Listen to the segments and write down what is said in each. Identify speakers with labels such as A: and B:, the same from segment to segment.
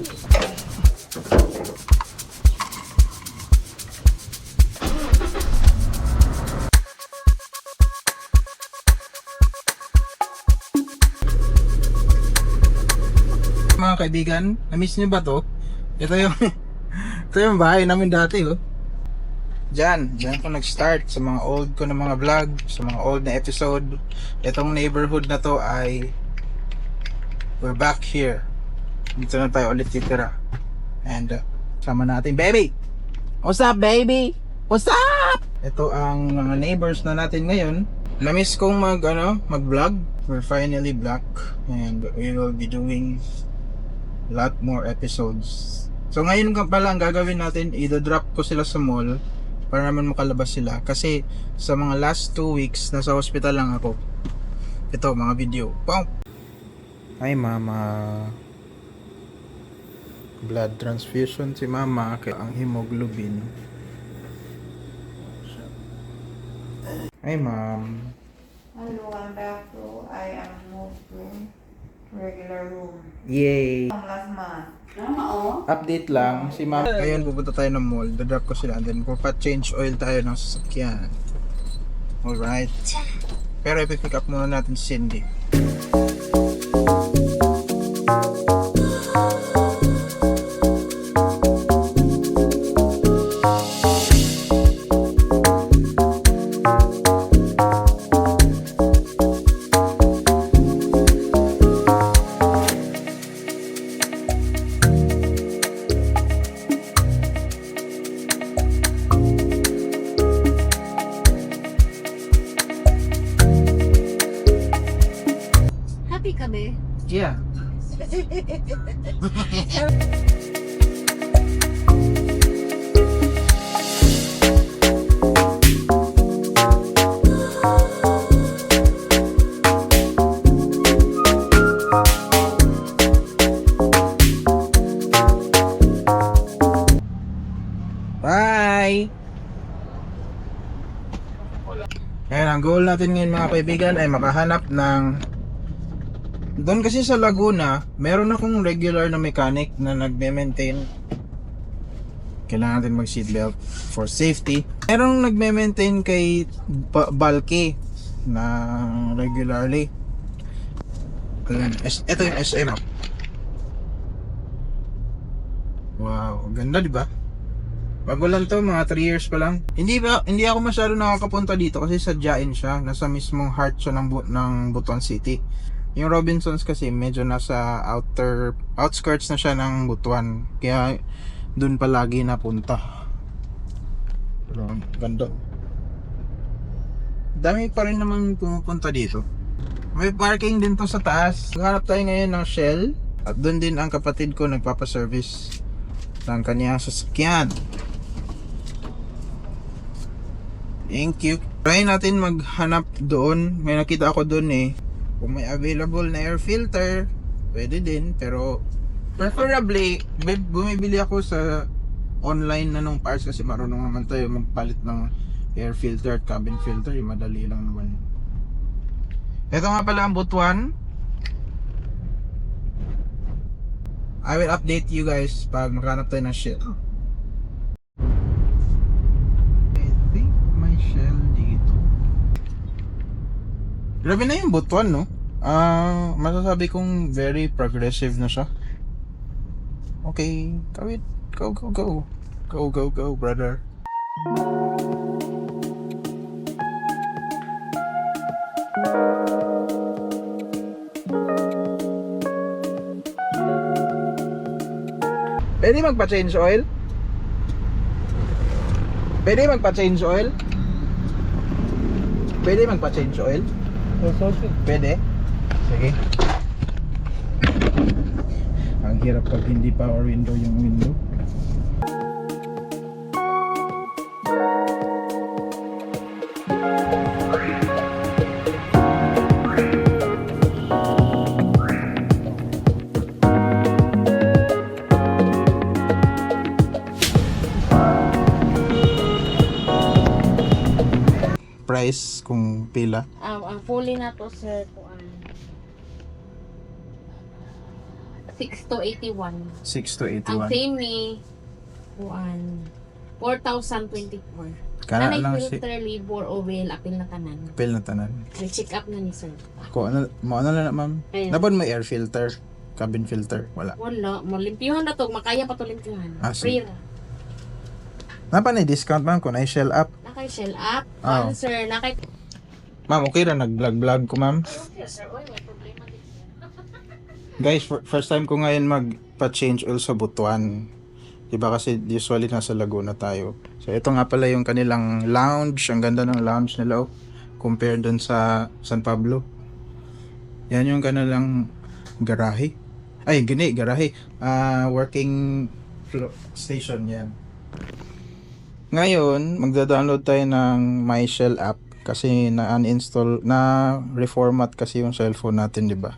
A: Mga kaibigan, na-miss niyo ba to? Ito yung ito yung bahay namin dati oh. Diyan, diyan ko nag-start sa mga old ko na mga vlog, sa mga old na episode. Itong neighborhood na to ay we're back here. Dito na tayo ulit titira. And uh, sama natin, baby! What's up, baby? What's up? Ito ang mga neighbors na natin ngayon. Na-miss kong mag, ano, mag-vlog. We're finally back and we will be doing lot more episodes. So ngayon pala ang gagawin natin, i-drop ko sila sa mall para naman makalabas sila. Kasi sa mga last 2 weeks, nasa hospital lang ako. Ito, mga video. Pong! Hi mama. Blood transfusion si mama kaya ang hemoglobin. Hi ma'am.
B: Hello, I'm back to I am moved to regular room.
A: Yay!
B: From last month.
C: Tama, oh.
A: Update lang, si ma'am. Ngayon pupunta tayo ng mall, dadrop ko sila then pa-change oil tayo ng sasakyan. Alright. Pero ipipick up muna natin si Cindy.
C: Happy ka be?
A: Yeah. Bye! Ayan, ang goal natin ngayon mga kaibigan ay makahanap ng doon kasi sa Laguna, meron akong regular na mechanic na nagme-maintain. Kailangan natin mag seatbelt for safety. Merong nagme-maintain kay ba- Balke na regularly. Ayan, ito yung SM. Wow, ganda di ba? Bago lang to, mga 3 years pa lang. Hindi ba hindi ako masyado nakakapunta dito kasi sadyain siya, nasa mismong heart siya ng Bu- ng Butuan City. Yung Robinsons kasi medyo nasa outer outskirts na siya ng Butuan. Kaya doon palagi napunta. Pero ganda. Dami pa rin naman pumupunta dito. May parking din to sa taas. Hanap tayo ngayon ng Shell. At doon din ang kapatid ko nagpapaservice ng kanyang sasakyan. Thank you. Try natin maghanap doon. May nakita ako doon eh. Kung may available na air filter, pwede din. Pero preferably, bi- bumibili ako sa online na nung parts kasi marunong naman tayo magpalit ng air filter at cabin filter. Yung madali lang naman. Ito nga pala ang butuan. I will update you guys pag maghanap tayo ng shell. I think may shell dito. Grabe na yung butuan, no? Ah, masasabi kong very progressive na siya. Okay, kawit. Go, go, go. Go, go, go, brother. Pwede magpa-change oil? Pwede magpa-change oil? Pwede magpa-change oil? Pwede? Sige. Ang hirap pag hindi power window yung window. Price kung pila.
C: Ang fully na to sir, kung ano. 6 to 81.
A: 6 to
C: Ang
A: 81.
C: same ni Juan, 4,024.
A: Kana
C: Nanay
A: lang si
C: filter, labor, oil, apil na tanan.
A: Pil na tanan.
C: Nag-check up na ni sir.
A: Ko ano mo ano na ma'am?
C: Ayun.
A: Dapat may air filter, cabin filter, wala.
C: Wala, malimpyuhan na to, makaya pa to limpyuhan.
A: Ah,
C: Free
A: sige.
C: ra.
A: Napa na discount ma'am kung ay shell up.
C: Nakay shell up.
A: Ah.
C: Ano sir, nakay...
A: Ma'am, okay ra nag-vlog-vlog ko ma'am.
C: Yes sir, oy, may problema din sir.
A: Guys, for, first time ko ngayon magpa-change oil sa Butuan. Diba kasi usually nasa Laguna tayo. So ito nga pala yung kanilang lounge. Ang ganda ng lounge nila oh. Compared dun sa San Pablo. Yan yung kanilang garahe. Ay, gini, garahe. Ah, working station yan. Ngayon, magda-download tayo ng MyShell app kasi na-uninstall, na-reformat kasi yung cellphone natin, di ba?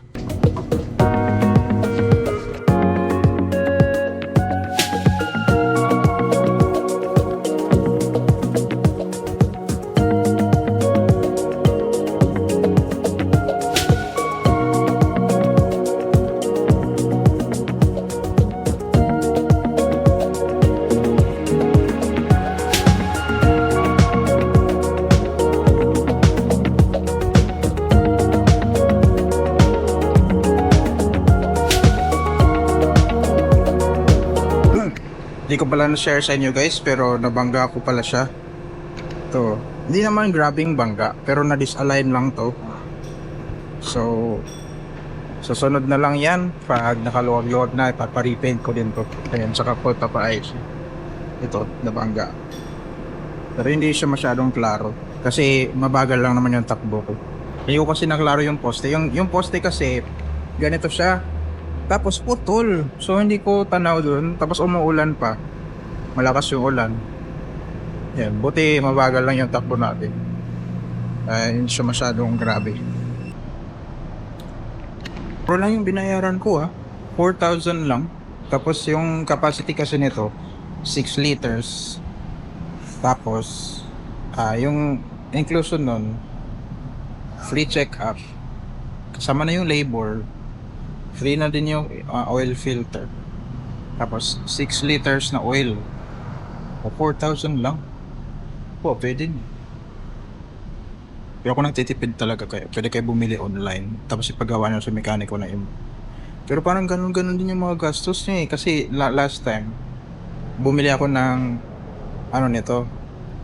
A: Hindi ko pala na-share sa inyo guys, pero nabangga ko pala siya. To. Hindi naman grabing bangga, pero na-disalign lang to. So, susunod na lang yan. Pag nakaluwag-luwag na, ipaparipaint ko din to. Ayan, saka po papaayos. Ito, nabangga. Pero hindi siya masyadong klaro. Kasi mabagal lang naman yung takbo ko. Hindi ko kasi naklaro yung poste. Yung, yung poste kasi, ganito siya. Tapos putol. So hindi ko tanaw dun. Tapos umuulan pa. Malakas yung ulan. Yan. Buti mabagal lang yung takbo natin. Ay, hindi siya masyadong grabe. Pero lang yung binayaran ko ah. 4,000 lang. Tapos yung capacity kasi nito, 6 liters. Tapos, ah yung inclusion nun, free check-up. Kasama na yung labor, free na din yung uh, oil filter. Tapos 6 liters na oil. O 4,000 lang. Po, pwede na. Pero kung nagtitipid talaga kayo, pwede kayo bumili online. Tapos ipagawa nyo sa mekaniko na yun. Pero parang ganun-ganun din yung mga gastos niya eh. Kasi la- last time, bumili ako ng ano nito,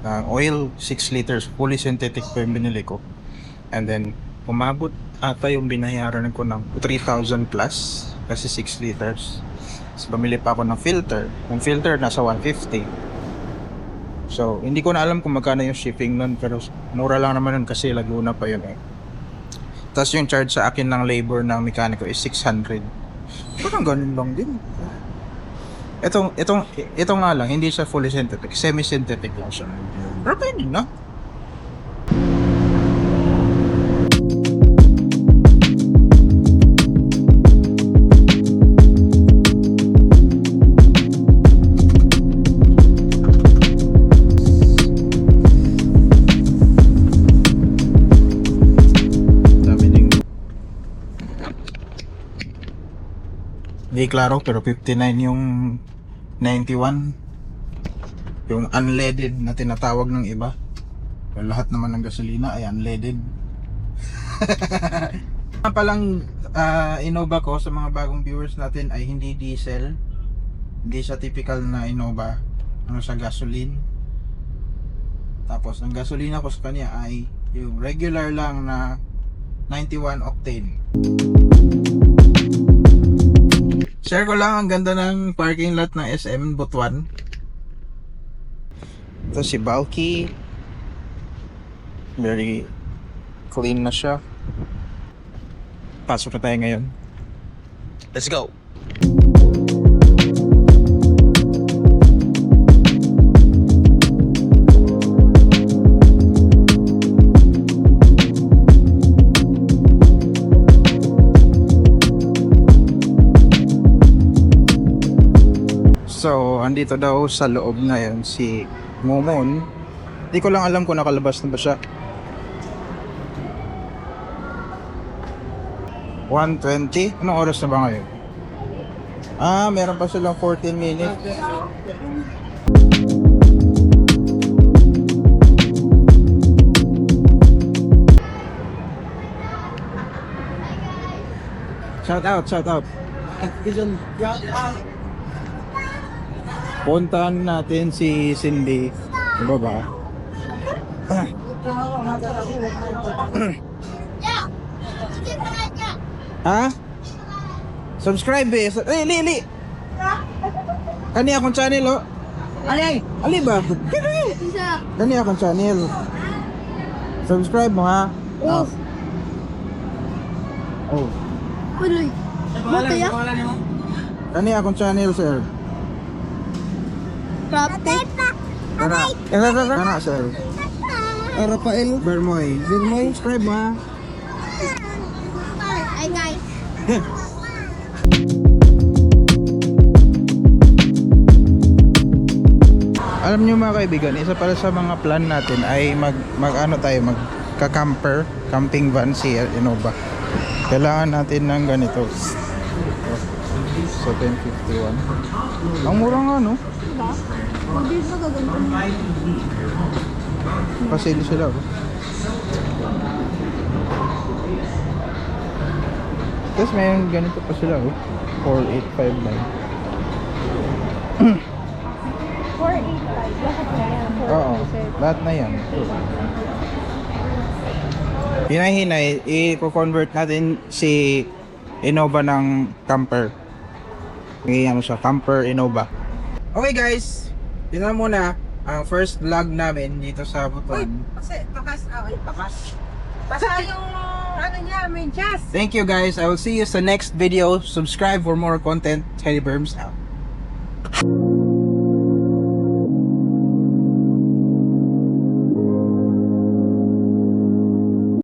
A: ng oil 6 liters, fully synthetic pa yung binili ko. And then, umabot ata yung binayaran ko ng 3,000 plus kasi 6 liters. Tapos bumili pa ako ng filter. Yung filter nasa 150. So, hindi ko na alam kung magkano yung shipping nun pero mura lang naman nun kasi Laguna pa yun eh. Tapos yung charge sa akin ng labor ng mekaniko is 600. Parang ganun lang din. Itong, itong, ito nga lang, hindi siya fully synthetic. Semi-synthetic lang siya. Pero pwede na. Hindi klaro pero 59 yung 91 yung unleaded na tinatawag ng iba. Pero lahat naman ng gasolina ay unleaded. Ang palang ah, Innova ko sa mga bagong viewers natin ay hindi diesel. Hindi siya typical na Innova. Ano sa gasoline. Tapos ang gasolina ko sa kanya ay yung regular lang na 91 octane. Share ko lang ang ganda ng parking lot ng SM Butuan. Ito si Balky. Very clean na siya. Pasok na tayo ngayon. Let's go! Andito daw sa loob ngayon si Momon. Hindi ko lang alam kung nakalabas na ba siya. 120? Anong oras na ba ngayon? Ah, meron pa silang 14 minutes. Shout out, shout out. Puntahan natin si Cindy. Diba ba? Ha? Subscribe eh. Sa- Li, li. Kani akong channel oh. Ali. Ali ba? Kani akong channel. Subscribe mo ha. Oh. Oh.
D: Uloy. Mo kaya?
A: Kani akong channel sir.
D: Raptek.
A: Kana. Kana sir.
D: Ah, Rafael.
A: Bermoy. Bermoy. Subscribe ha.
D: Hi guys.
A: Alam niyo mga kaibigan, isa pala sa mga plan natin ay mag mag ano tayo, mag camper camping van si Innova. Kailangan natin ng ganito. So 1051. Ang mura nga no?
D: Hindi ba gaganda?
A: Pasili sila oh. Tapos may ganito pa sila oh. 4859.
D: 485. Lahat na yan.
A: Oo, lahat na yan. Hinay-hinay, i-convert natin si Innova ng camper. May ano siya, camper Innova. Okay guys, yun na muna ang first vlog namin dito sa Butuan.
B: Kasi bakas, ah, ay, bakas. Basta yung ano niya, may jazz.
A: Thank you guys. I will see you sa next video. Subscribe for more content. Teddy Berms out.